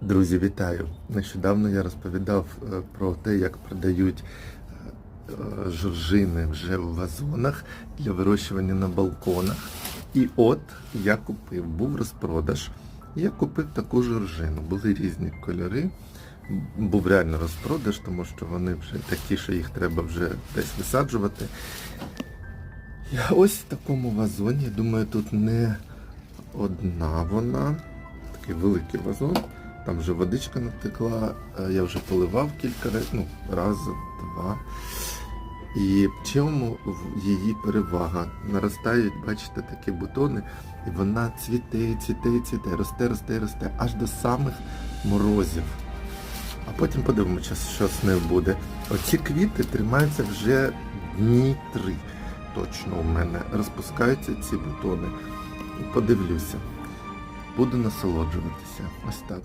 Друзі, вітаю! Нещодавно я розповідав е, про те, як продають е, жоржини вже в вазонах для вирощування на балконах. І от я купив, був розпродаж. Я купив таку жоржину. Були різні кольори. Був реально розпродаж, тому що вони вже такі, що їх треба вже десь висаджувати. Я ось в такому вазоні, я думаю, тут не одна вона. Такий великий вазон. Там вже водичка натекла, е, я вже поливав кілька разів, ну, раз, два. І в чому її перевага? Наростають, бачите, такі бутони, і вона цвіте, цвіте, цвіте, росте, росте, росте, аж до самих морозів. А потім подивимося, що з нею буде. Оці квіти тримаються вже дні три. Точно у мене розпускаються ці бутони. Подивлюся. Буду насолоджуватися. Ось так.